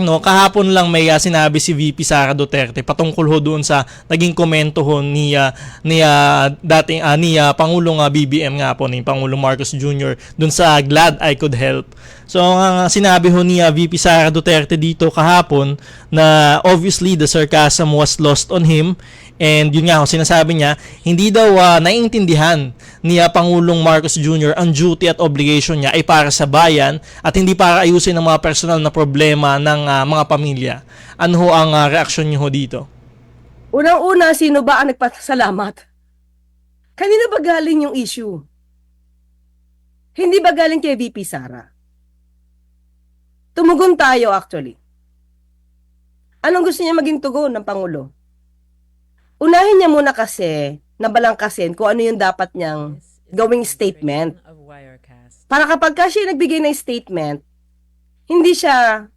no, kahapon lang may ah, sinabi si VP Sara Duterte patungkol ho doon sa naging komento ho ni ah, ni ah, dating ah, ni ah, Pangulong ah, BBM nga po ni Pangulong Marcos Jr. doon sa Glad I Could Help. So ang ah, sinabi ho ni ah, VP Sara Duterte dito kahapon na obviously the sarcasm was lost on him and yun nga ho sinasabi niya hindi daw ah, naiintindihan ni ah, Pangulong Marcos Jr. ang duty at obligation niya ay para sa bayan at hindi para ayusin ang mga personal na problema ng ah, mga pamilya. Ano ho ang ah, reaksyon niyo ho dito? Unang-una, sino ba ang nagpasalamat? Kanina ba galing yung issue? Hindi ba galing kay VP Sara? Tumugon tayo actually. Anong gusto niya maging tugon ng Pangulo? Unahin niya muna kasi na balangkasin kung ano yung dapat niyang gawing statement. Para kapag ka siya nagbigay ng statement, hindi siya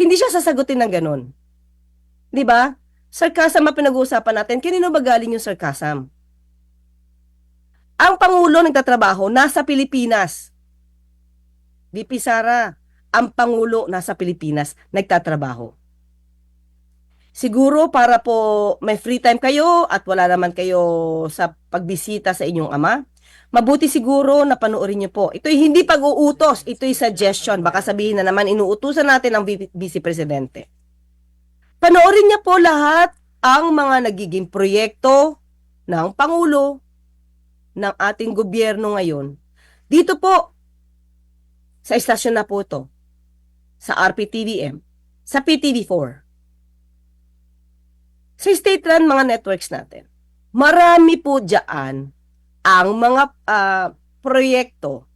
hindi siya sasagutin ng ganun. 'Di ba? Sarcasm ang pinag-uusapan natin. Kanino ba galing yung sarcasm? Ang Pangulo nagtatrabaho nasa Pilipinas. VP Sara, ang Pangulo nasa Pilipinas nagtatrabaho. Siguro para po may free time kayo at wala naman kayo sa pagbisita sa inyong ama, mabuti siguro na panoorin niyo po. Ito'y hindi pag-uutos, ito'y suggestion. Baka sabihin na naman inuutusan natin ang Vi- Vice Presidente. Panoorin niya po lahat ang mga nagiging proyekto ng Pangulo ng ating gobyerno ngayon. Dito po, sa istasyon na po to, sa RPTVM, sa PTV4, sa state-run mga networks natin. Marami po dyan ang mga ah, proyekto,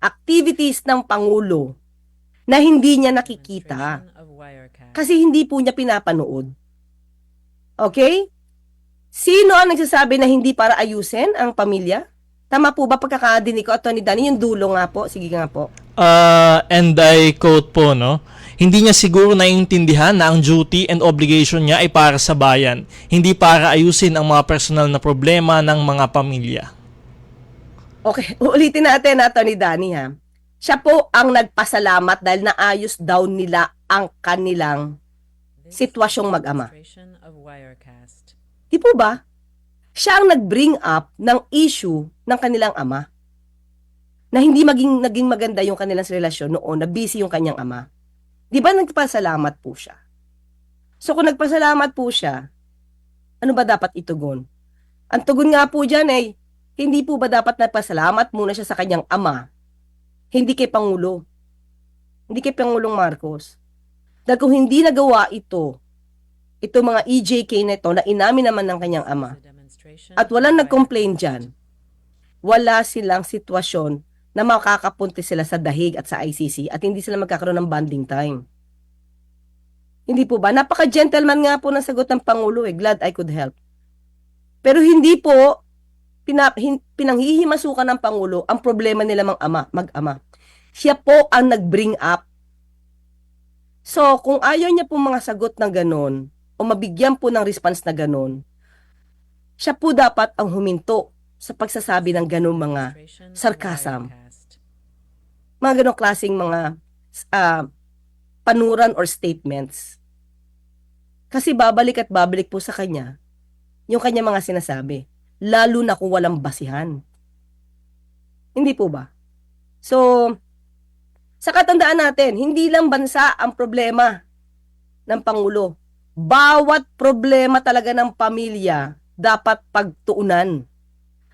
activities ng Pangulo na hindi niya nakikita kasi hindi po niya pinapanood. Okay? Sino ang nagsasabi na hindi para ayusin ang pamilya? Tama po ba pagkakadinig ko, Atty. Danny? Yung dulo nga po. Sige nga po. Uh, and I quote po, no? Hindi niya siguro naiintindihan na ang duty and obligation niya ay para sa bayan, hindi para ayusin ang mga personal na problema ng mga pamilya. Okay, ulitin natin, Atty. Danny, ha? Siya po ang nagpasalamat dahil naayos daw nila ang kanilang sitwasyong mag-ama. Di po ba? Siya ang nag-bring up ng issue ng kanilang ama. Na hindi maging naging maganda yung kanilang relasyon noon, na busy yung kanyang ama. Di ba nagpasalamat po siya? So kung nagpasalamat po siya, ano ba dapat itugon? Ang tugon nga po dyan ay, hindi po ba dapat nagpasalamat muna siya sa kanyang ama? Hindi kay Pangulo. Hindi kay Pangulong Marcos. Dahil kung hindi nagawa ito, ito mga EJK na ito na inamin naman ng kanyang ama, at walang nag-complain dyan, wala silang sitwasyon na makakapunti sila sa dahig at sa ICC at hindi sila magkakaroon ng bonding time. Hindi po ba? Napaka-gentleman nga po ng sagot ng Pangulo eh. Glad I could help. Pero hindi po pinanghihimasukan ng Pangulo ang problema nila mang ama, mag-ama. Siya po ang nag-bring up. So, kung ayaw niya po mga sagot na ganon, o mabigyan po ng response na ganon, siya po dapat ang huminto sa pagsasabi ng ganong mga sarcasm. mga ganong klaseng mga ah, panuran or statements. Kasi babalik at babalik po sa kanya yung kanya mga sinasabi. Lalo na kung walang basihan. Hindi po ba? So, sa katandaan natin, hindi lang bansa ang problema ng Pangulo. Bawat problema talaga ng pamilya dapat pagtuunan.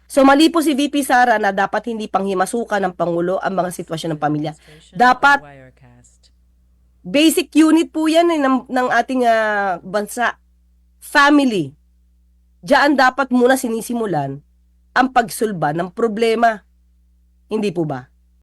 So mali po si VP Sara na dapat hindi panghimasukan ng Pangulo ang mga sitwasyon ng pamilya. Dapat basic unit po yan eh, ng, ng ating ah, bansa. Family. Diyan dapat muna sinisimulan ang pagsulba ng problema. Hindi po ba?